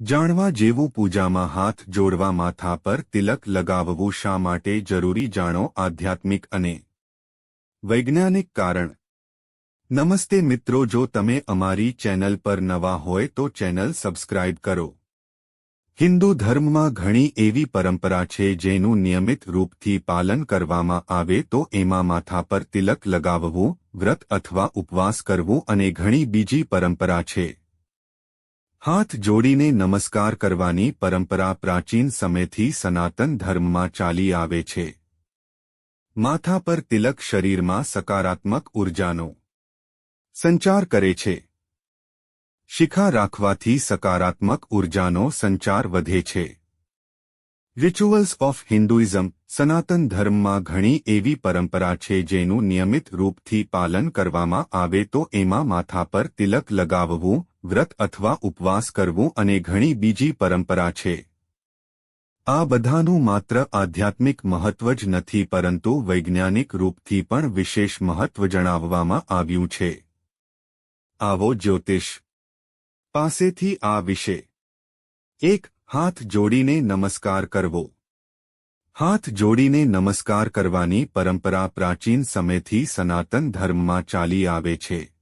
જાણવા જેવું પૂજામાં હાથ જોડવા માથા પર તિલક લગાવવું શા માટે જરૂરી જાણો આધ્યાત્મિક અને વૈજ્ઞાનિક કારણ. નમસ્તે મિત્રો, જો તમે અમારી ચેનલ પર નવા હોય તો ચેનલ સબસ્ક્રાઇબ કરો. હિન્દુ ધર્મમાં ઘણી એવી પરંપરા છે જેનું નિયમિત રૂપથી પાલન કરવામાં આવે તો એમાં માથા પર તિલક લગાવવું, વ્રત અથવા ઉપવાસ કરવું અને ઘણી બીજી પરંપરા છે. હાથ જોડીને નમસ્કાર કરવાની પરંપરા પ્રાચીન સમયથી સનાતન ધર્મમાં ચાલી આવે છે. માથા પર તિલક શરીરમાં સકારાત્મક ઉર્જાનો સંચાર કરે છે. શિખા રાખવાથી સકારાત્મક ઉર્જાનો સંચાર વધે છે. રિચ્યુઅલ્સ ઓફ હિન્દુઇઝમ સનાતન ધર્મમાં ઘણી એવી પરંપરા છે જેનું નિયમિત રૂપથી પાલન કરવામાં આવે તો એમાં માથા પર તિલક લગાવવું વ્રત અથવા ઉપવાસ કરવું અને ઘણી બીજી પરંપરા છે. આ બધાનું માત્ર આધ્યાત્મિક મહત્વ જ નથી પરંતુ વૈજ્ઞાનિક રૂપથી પણ વિશેષ મહત્વ જણાવવામાં આવ્યું છે. આવો જ્યોતિષ. પાસેથી આ વિશે. એક, હાથ જોડીને નમસ્કાર કરવો. હાથ જોડીને નમસ્કાર કરવાની પરંપરા પ્રાચીન સમયથી સનાતન ધર્મમાં ચાલી આવે છે.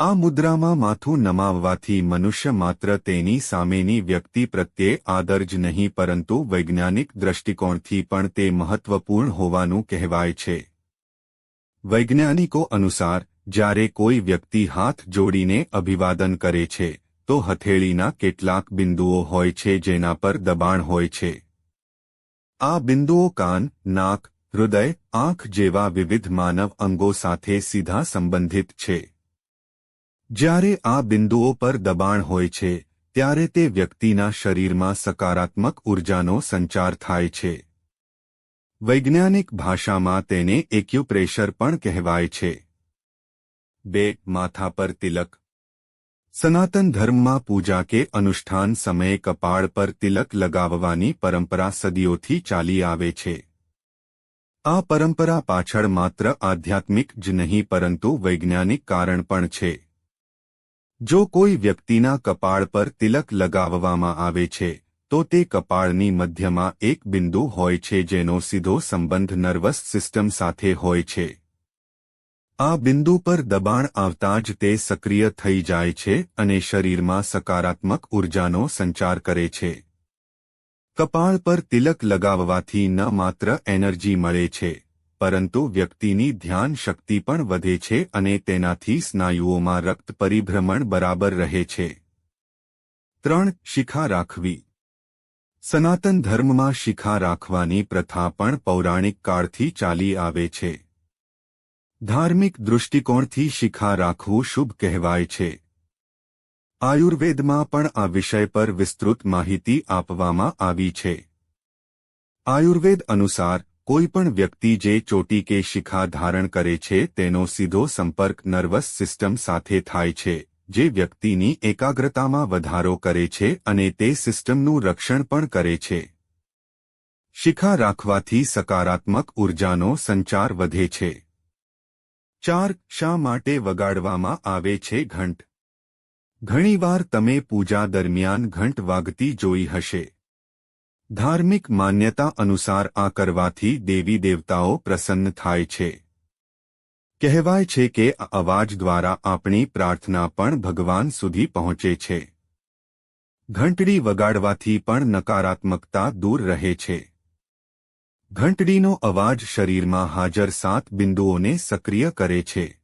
આ મુદ્રામાં માથું નમાવવાથી મનુષ્ય માત્ર તેની સામેની વ્યક્તિ પ્રત્યે આદર જ નહીં, પરંતુ વૈજ્ઞાનિક દ્રષ્ટિકોણથી પણ તે મહત્વપૂર્ણ હોવાનું કહેવાય છે. વૈજ્ઞાનિકો અનુસાર, જ્યારે કોઈ વ્યક્તિ હાથ જોડીને અભિવાદન કરે છે, તો હથેળીના કેટલાક બિંદુઓ હોય છે જેના પર દબાણ હોય છે. આ બિંદુઓ કાન, નાક, હૃદય, આંખ જેવા વિવિધ માનવ અંગો સાથે સીધા સંબંધિત છે. જ્યારે આ બિંદુઓ પર દબાણ હોય છે, ત્યારે તે વ્યક્તિના શરીરમાં સકારાત્મક ઉર્જાનો સંચાર થાય છે. વૈજ્ઞાનિક ભાષામાં તેને એક્યુપ્રેશર પણ કહેવાય છે. બે, માથા પર તિલક. સનાતન ધર્મમાં પૂજા કે અનુષ્ઠાન સમયે કપાળ પર તિલક લગાવવાની પરંપરા સદીઓથી ચાલી આવે છે. આ પરંપરા પાછળ માત્ર આધ્યાત્મિક જ નહીં, પરંતુ વૈજ્ઞાનિક કારણ પણ છે. જો કોઈ વ્યક્તિના કપાળ પર તિલક લગાવવામાં આવે છે, તો તે કપાળની મધ્યમાં એક બિંદુ હોય છે જેનો સીધો સંબંધ નર્વસ સિસ્ટમ સાથે હોય છે. આ બિંદુ પર દબાણ આવતા જ તે સક્રિય થઈ જાય છે અને શરીરમાં સકારાત્મક ઉર્જાનો સંચાર કરે છે. કપાળ પર તિલક લગાવવાથી ન માત્ર એનર્જી મળે છે પરંતુ વ્યક્તિની ધ્યાન શક્તિ પણ વધે છે અને તેનાથી સ્નાયુઓમાં રક્ત પરિભ્રમણ બરાબર રહે છે. ત્રણ, શિખા રાખવી. સનાતન ધર્મમાં શિખા રાખવાની પ્રથા પણ પૌરાણિક કાળથી ચાલી આવે છે. ધાર્મિક દૃષ્ટિકોણથી શિખા રાખવું શુભ કહેવાય છે. આયુર્વેદમાં પણ આ વિષય પર વિસ્તૃત માહિતી આપવામાં આવી છે. આયુર્વેદ અનુસાર કોઈપણ વ્યક્તિ જે ચોટી કે શિખા ધારણ કરે છે, તેનો સીધો સંપર્ક નર્વસ સિસ્ટમ સાથે થાય છે, જે વ્યક્તિની એકાગ્રતામાં વધારો કરે છે અને તે સિસ્ટમનું રક્ષણ પણ કરે છે. શિખા રાખવાથી સકારાત્મક ઉર્જાનો સંચાર વધે છે. ચાર, શા માટે વગાડવામાં આવે છે ઘંટ? ઘણીવાર તમે પૂજા દરમિયાન ઘંટ વાગતી જોઈ હશે. ધાર્મિક માન્યતા અનુસાર આ કરવાથી દેવી દેવતાઓ પ્રસન્ન થાય છે. કહેવાય છે કે આ અવાજ દ્વારા આપણી પ્રાર્થના પણ ભગવાન સુધી પહોંચે છે. ઘંટડી વગાડવાથી પણ નકારાત્મકતા દૂર રહે છે. ઘંટડીનો અવાજ શરીરમાં હાજર સાત બિંદુઓને સક્રિય કરે છે.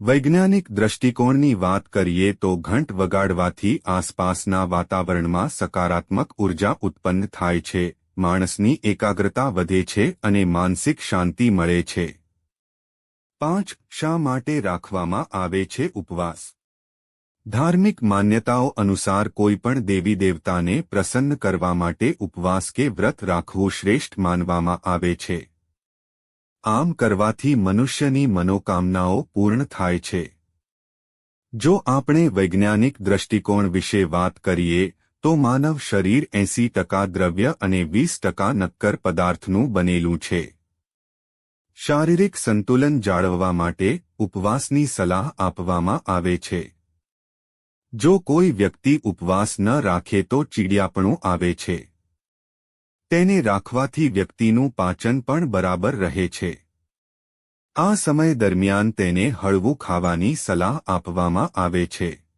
વૈજ્ઞાનિક દ્રષ્ટિકોણની વાત કરીએ તો ઘંટ વગાડવાથી આસપાસના વાતાવરણમાં સકારાત્મક ઊર્જા ઉત્પન્ન થાય છે, માણસની એકાગ્રતા વધે છે અને માનસિક શાંતિ મળે છે. પાંચ શા માટે રાખવામાં આવે છે ઉપવાસ? ધાર્મિક માન્યતાઓ અનુસાર કોઈપણ દેવી દેવતાને પ્રસન્ન કરવા માટે ઉપવાસ કે વ્રત રાખવું શ્રેષ્ઠ માનવામાં આવે છે. આમ કરવાથી મનુષ્યની મનોકામનાઓ પૂર્ણ થાય છે. જો આપણે વૈજ્ઞાનિક દ્રષ્ટિકોણ વિશે વાત કરીએ, તો માનવ શરીર એંસી ટકા દ્રવ્ય અને વીસ ટકા નક્કર પદાર્થનું બનેલું છે. શારીરિક સંતુલન જાળવવા માટે ઉપવાસની સલાહ આપવામાં આવે છે. જો કોઈ વ્યક્તિ ઉપવાસ ન રાખે તો ચીડિયાપણું આવે છે. તેને રાખવાથી વ્યક્તિનું પાચન પણ બરાબર રહે છે. આ સમય દરમિયાન તેને હળવું ખાવાની સલાહ આપવામાં આવે છે.